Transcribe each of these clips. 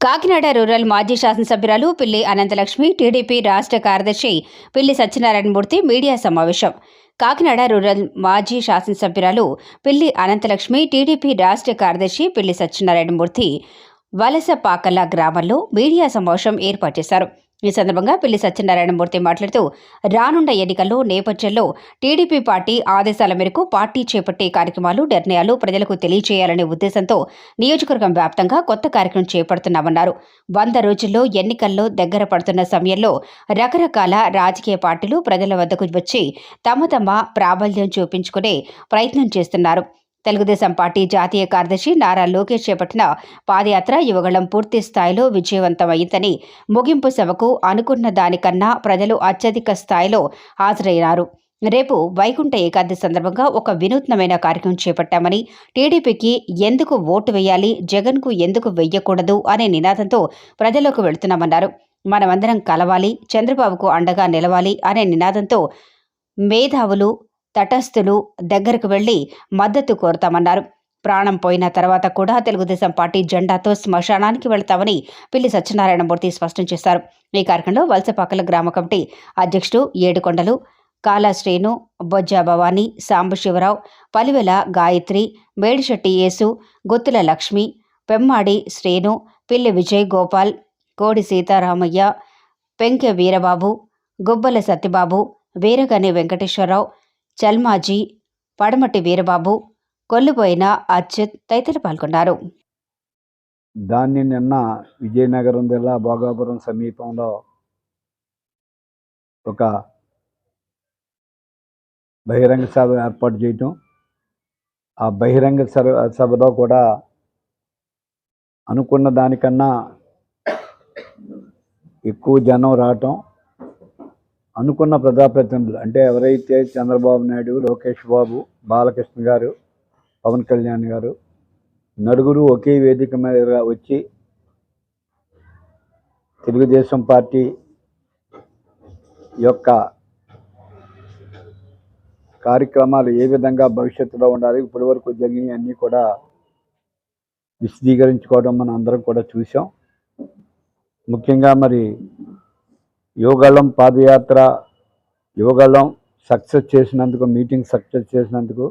Kakinada rural మాజీ శాసనసభ్యురాలు పిల్లి అనంతలక్ష్మి టీడీపీ రాష్ట్ర కార్యదర్శి పిల్లి సత్యనారాయణమూర్తి మీడియా సమావేశం. కాకినాడ రూరల్ మాజీ శాసనసభ్యురాలు పిల్లి అనంతలక్ష్మి టీడీపీ రాష్ట్ర కార్యదర్శి పిల్లి సత్యనారాయణమూర్తి వలసపాకల గ్రామంలో మీడియా సమావేశం ఏర్పాటు చేశారు. ఈ సందర్భంగా పిల్లి సత్యనారాయణమూర్తి మాట్లాడుతూ రానున్న ఎన్నికల్లో నేపథ్యంలో టీడీపీ పార్టీ ఆదేశాల మేరకు పార్టీ చేపట్టే కార్యక్రమాలు నిర్ణయాలు ప్రజలకు తెలియజేయాలనే ఉద్దేశంతో నియోజకవర్గం వ్యాప్తంగా కొత్త కార్యక్రమం చేపడుతున్నామన్నారు. వంద రోజుల్లో ఎన్నికల్లో దగ్గర పడుతున్న సమయంలో రకరకాల రాజకీయ పార్టీలు ప్రజల వద్దకు వచ్చి తమ తమ ప్రాబల్యం చూపించుకునే ప్రయత్నం చేస్తున్నారు. తెలుగుదేశం పార్టీ జాతీయ కార్యదర్శి నారా లోకేష్ చేపట్టిన పాదయాత్ర యువగళం పూర్తి స్థాయిలో విజయవంతమైందని ముగింపు సభకు అనుకున్న దానికన్నా ప్రజలు అత్యధిక స్థాయిలో హాజరయ్యారు రేపు వైకుంఠ ఏకాదశి సందర్భంగా ఒక వినూత్నమైన కార్యక్రమం చేపట్టామని టీడీపీకి ఎందుకు ఓటు వేయాలి జగన్కు ఎందుకు వెయ్యకూడదు అనే నినాదంతో ప్రజలకు వెళుతున్నామన్నారు. మనమందరం కలవాలి చంద్రబాబుకు అండగా నిలవాలి అనే నినాదంతో మేధావులు తటస్థులు దగ్గరకు వెళ్ళి మద్దతు కోరుతామన్నారు. ప్రాణం పోయిన తర్వాత కూడా తెలుగుదేశం పార్టీ జెండాతో శ్మశానానికి వెళ్తామని పిల్లి సత్యనారాయణమూర్తి స్పష్టం చేశారు. ఈ కార్యక్రమంలో వలసపాకల గ్రామ కమిటీ అధ్యక్షుడు ఏడుకొండలు కాలాశ్రేణు బొజ్జా భవానీ సాంబశివరావు పలివెల గాయత్రి మేడిశెట్టి యేసు గుత్తుల లక్ష్మి పెమ్మాడి శ్రేణు పిల్లి విజయ్ గోపాల్ కోడి సీతారామయ్య పెంకె వీరబాబు గుబ్బల సత్యబాబు వీరగని వెంకటేశ్వరరావు చల్మాజీ పడమటి వీరబాబు కొల్లుపోయిన అచ్యుత్ తదితరులు పాల్గొన్నారు. దాన్ని నిన్న విజయనగరం జిల్లా భోగాపురం సమీపంలో ఒక బహిరంగ సభ ఏర్పాటు చేయటం ఆ బహిరంగ సభ సభలో కూడా అనుకున్న దానికన్నా ఎక్కువ జనం రావటం అనుకున్న ప్రజాప్రతినిధులు అంటే ఎవరైతే చంద్రబాబు నాయుడు లోకేష్ బాబు బాలకృష్ణ గారు పవన్ కళ్యాణ్ గారు నలుగురు ఒకే వేదిక మీద వచ్చి తెలుగుదేశం పార్టీ యొక్క కార్యక్రమాలు ఏ విధంగా భవిష్యత్తులో ఉండాలి ఇప్పటి వరకు అన్నీ కూడా విశదీకరించుకోవడం మనం అందరం కూడా చూసాం ముఖ్యంగా మరి యువగళం పాదయాత్ర యువగళం సక్సెస్ చేసినందుకు మీటింగ్ సక్సెస్ చేసినందుకు.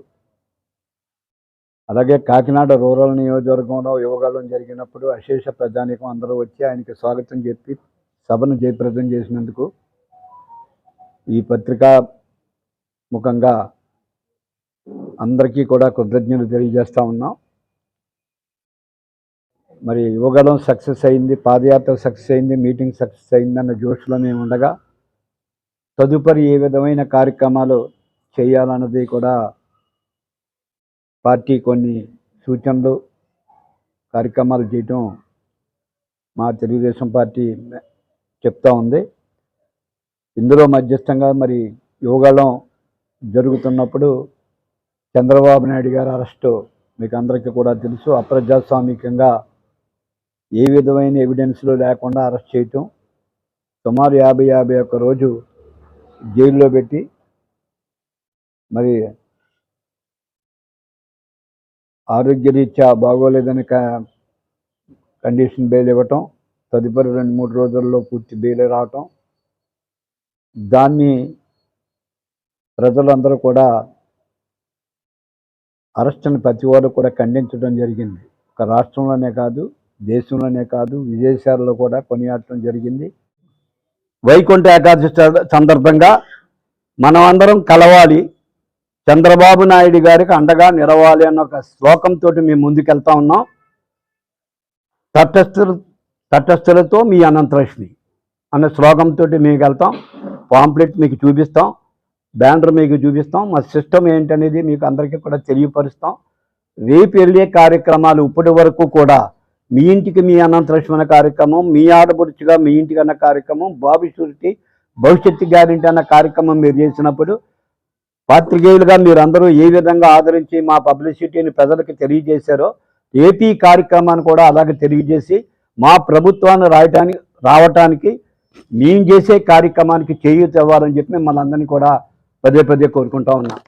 అలాగే కాకినాడ రూరల్ నియోజకవర్గంలో యువగళం జరిగినప్పుడు అశేష ప్రజానీకం అందరూ వచ్చి ఆయనకి స్వాగతం చెప్పి సభను జయప్రదం చేసినందుకు ఈ పత్రికా ముఖంగా అందరికీ కూడా కృతజ్ఞతలు తెలియజేస్తా ఉన్నాం. మరి యువగలం సక్సెస్ అయింది పాదయాత్ర సక్సెస్ అయింది మీటింగ్ సక్సెస్ అయింది అన్న జోష్లో మేము ఉండగా తదుపరి ఏ విధమైన కార్యక్రమాలు చేయాలన్నది కూడా పార్టీ కొన్ని సూచనలు కార్యక్రమాలు చేయటం మా తెలుగుదేశం పార్టీ చెప్తా ఉంది. ఇందులో మధ్యస్థంగా మరి యువగళం జరుగుతున్నప్పుడు చంద్రబాబు నాయుడు గారి అరెస్టు మీకు అందరికీ కూడా తెలుసు. అప్రజాస్వామికంగా ఏ విధమైన ఎవిడెన్స్లు లేకుండా అరెస్ట్ చేయటం సుమారు యాభై యాభై ఒక్క రోజు జైల్లో పెట్టి మరి ఆరోగ్యరీత్యా బాగోలేదని కండిషన్ బెయిల్ ఇవ్వటం తదుపరి రెండు మూడు రోజుల్లో పూర్తి బెయిల్ రావటం దాన్ని ప్రజలందరూ కూడా అరెస్ట్ని ప్రతి వారు కూడా ఖండించడం జరిగింది. ఒక రాష్ట్రంలోనే కాదు దేశంలోనే కాదు విదేశాల్లో కూడా కొనియాడటం జరిగింది. వైకుంఠ ఏకాదశి సందర్భంగా మనం అందరం కలవాలి. చంద్రబాబు నాయుడు గారికి అండగా నిలవాలి అన్న ఒక శ్లోకంతో మేము ముందుకెళ్తా ఉన్నాం. తటస్థులు తటస్థులతో మీ అనంతలక్ష్మి అన్న శ్లోకంతో మేము వెళ్తాం. పాంప్లెట్ మీకు చూపిస్తాం. బ్యానర్ మీకు చూపిస్తాం. మా సిస్టమ్ ఏంటనేది మీకు అందరికీ కూడా తెలియపరుస్తాం. రేపు వెళ్ళే కార్యక్రమాలు ఇప్పటి వరకు కూడా మీ ఇంటికి మీ అనంత లక్ష్మణ కార్యక్రమం మీ ఆడపడుచుగా మీ ఇంటికి అన్న కార్యక్రమం బాబు షూరిటీ భవిష్యత్తు గ్యారెంటీ అన్న కార్యక్రమం మీరు చేసినప్పుడు పాత్రికేయులుగా మీరందరూ ఏ విధంగా ఆదరించి మా పబ్లిసిటీని ప్రజలకు తెలియజేశారో ఏపీ కార్యక్రమాన్ని కూడా అలాగే తెలియజేసి మా ప్రభుత్వాన్ని రాయటానికి రావటానికి మేము చేసే కార్యక్రమానికి చేయూత ఇవ్వాలని చెప్పి మిమ్మల్ని అందరినీ కూడా పదే పదే కోరుకుంటా ఉన్నాం.